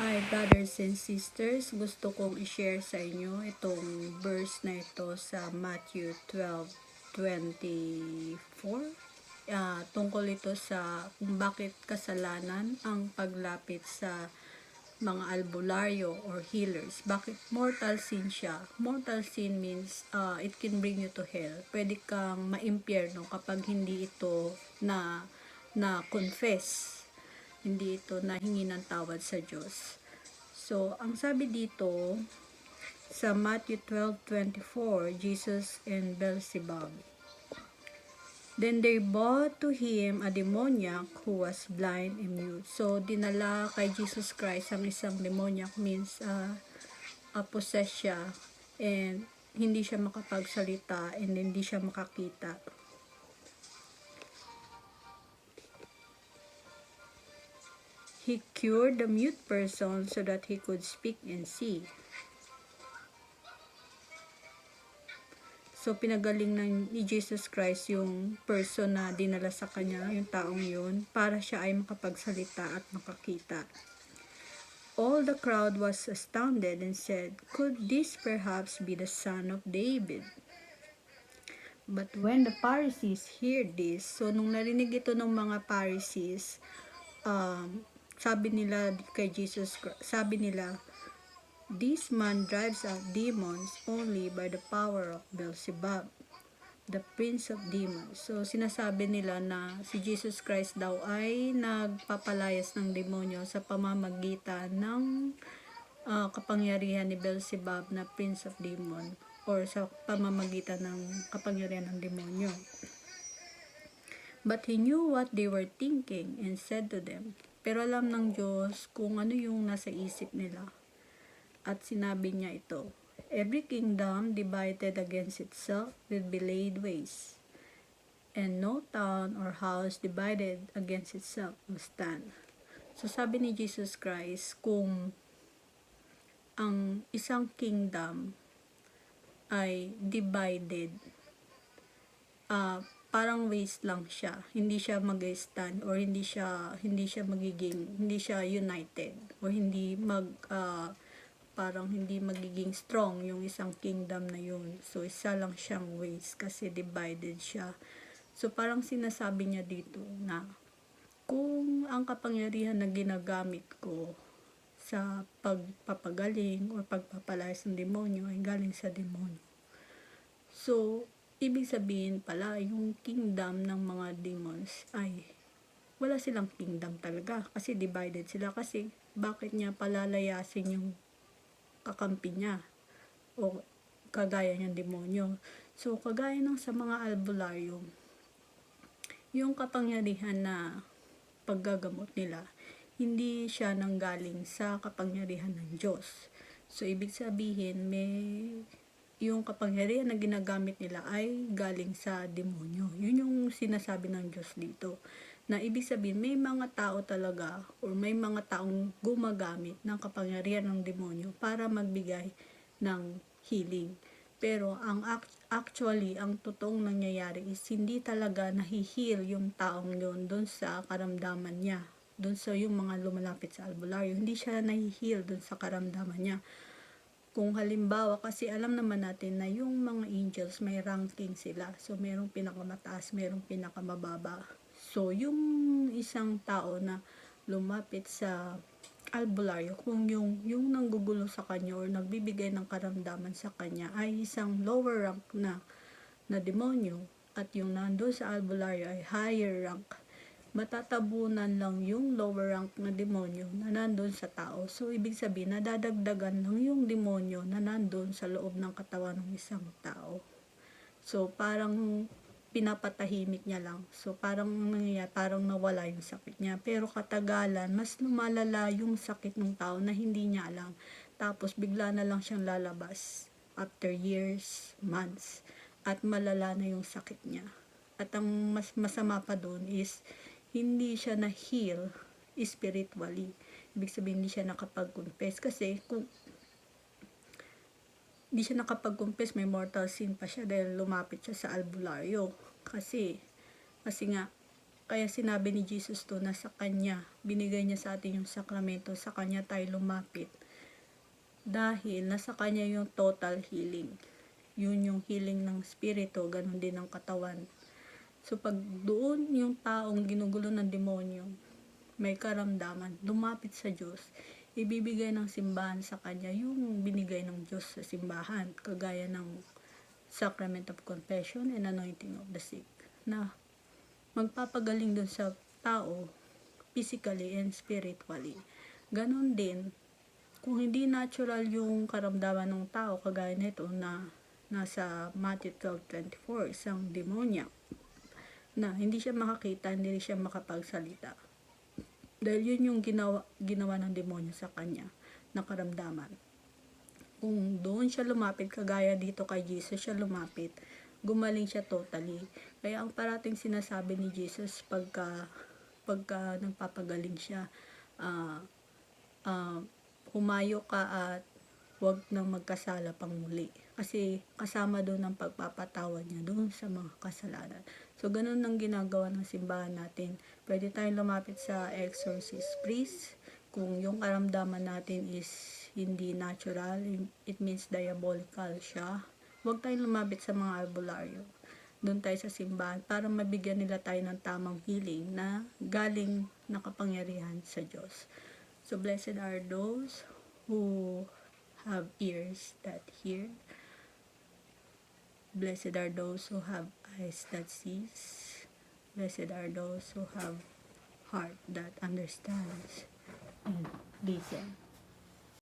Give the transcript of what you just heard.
Hi brothers and sisters, gusto kong i-share sa inyo itong verse na ito sa Matthew 12:24. Ah, tungkol ito sa kung bakit kasalanan ang paglapit sa mga albularyo or healers. Bakit mortal sin siya? Mortal sin means ah, it can bring you to hell. Pwede kang maimpyerno kapag hindi ito na na confess hindi ito nahingi ng tawad sa Diyos. So, ang sabi dito, sa Matthew 12:24, Jesus and Beelzebub. Then they brought to him a demoniac who was blind and mute. So, dinala kay Jesus Christ ang isang demoniac means uh, possessed siya and hindi siya makapagsalita and hindi siya makakita. He cured the mute person so that he could speak and see. So, pinagaling ng ni Jesus Christ yung person na dinala sa kanya, yung taong yun, para siya ay makapagsalita at makakita. All the crowd was astounded and said, Could this perhaps be the son of David? But when the Pharisees heard this, so nung narinig ito ng mga Pharisees, um, sabi nila kay Jesus, sabi nila, This man drives out demons only by the power of Beelzebub, the prince of demons. So, sinasabi nila na si Jesus Christ daw ay nagpapalayas ng demonyo sa pamamagitan ng uh, kapangyarihan ni Beelzebub na prince of demon or sa pamamagitan ng kapangyarihan ng demonyo. But he knew what they were thinking and said to them, pero alam ng Diyos kung ano yung nasa isip nila. At sinabi niya ito, Every kingdom divided against itself will be laid waste, and no town or house divided against itself will stand. So sabi ni Jesus Christ, kung ang isang kingdom ay divided, uh, parang waste lang siya. Hindi siya mag-stand or hindi siya hindi siya magiging hindi siya united or hindi mag uh, parang hindi magiging strong yung isang kingdom na yun. So, isa lang siyang ways kasi divided siya. So, parang sinasabi niya dito na kung ang kapangyarihan na ginagamit ko sa pagpapagaling o pagpapalayas ng demonyo ay galing sa demonyo. So, ibig sabihin pala, yung kingdom ng mga demons ay wala silang kingdom talaga kasi divided sila kasi bakit niya palalayasin yung kakampi niya o kagaya niyang demonyo. So, kagaya ng sa mga albularyo, yung kapangyarihan na paggagamot nila, hindi siya nanggaling sa kapangyarihan ng Diyos. So, ibig sabihin, may yung kapangyarihan na ginagamit nila ay galing sa demonyo. Yun yung sinasabi ng Diyos dito na ibig sabihin may mga tao talaga or may mga taong gumagamit ng kapangyarihan ng demonyo para magbigay ng healing. Pero ang actually, ang totoong nangyayari is hindi talaga nahihil yung taong yun doon sa karamdaman niya. Doon sa yung mga lumalapit sa albularyo. Hindi siya nahihil doon sa karamdaman niya. Kung halimbawa, kasi alam naman natin na yung mga angels may ranking sila. So, merong pinakamataas, merong pinakamababa. So, yung isang tao na lumapit sa albularyo, kung yung, yung nanggugulo sa kanya or nagbibigay ng karamdaman sa kanya ay isang lower rank na, na demonyo at yung nando sa albularyo ay higher rank, matatabunan lang yung lower rank na demonyo na nandun sa tao. So, ibig sabihin, nadadagdagan lang yung demonyo na nandun sa loob ng katawan ng isang tao. So, parang pinapatahimik niya lang. So, parang nangyayari, parang nawala yung sakit niya. Pero katagalan, mas lumalala yung sakit ng tao na hindi niya alam. Tapos, bigla na lang siyang lalabas after years, months. At malala na yung sakit niya. At ang mas masama pa doon is, hindi siya na-heal spiritually. Ibig sabihin, hindi siya nakapag-confess. Kasi, kung hindi siya nakapag-confess, may mortal sin pa siya dahil lumapit siya sa albularyo. Kasi, kasi nga, Kaya sinabi ni Jesus to na sa Kanya, binigay niya sa atin yung sakramento, sa Kanya tayo lumapit. Dahil nasa Kanya yung total healing. Yun yung healing ng spirito, ganun din ng katawan. So pag doon yung taong ginugulo ng demonyo, may karamdaman, lumapit sa Diyos, ibibigay ng simbahan sa Kanya yung binigay ng Diyos sa simbahan, kagaya ng Sacrament of Confession and Anointing of the Sick, na magpapagaling dun sa tao physically and spiritually. Ganon din, kung hindi natural yung karamdaman ng tao, kagaya nito na nasa Matthew 12.24, isang demonya, na hindi siya makakita, hindi siya makapagsalita. Dahil yun yung ginawa, ginawa ng demonyo sa kanya, na karamdaman. Kung doon siya lumapit, kagaya dito kay Jesus siya lumapit, gumaling siya totally. Kaya ang parating sinasabi ni Jesus pagka, pagka nagpapagaling siya, ah, ah, humayo ka at huwag nang magkasala pang muli. Kasi kasama doon ang pagpapatawad niya doon sa mga kasalanan. So, ganun ang ginagawa ng simbahan natin. Pwede tayong lumapit sa exorcist priest. Kung yung karamdaman natin is hindi natural, it means diabolical siya. Huwag tayong lumapit sa mga albularyo. Doon tayo sa simbahan para mabigyan nila tayo ng tamang healing na galing na kapangyarihan sa Diyos. So, blessed are those who have ears that hear. Blessed are those who have eyes that sees. Blessed are those who have heart that understands and listen.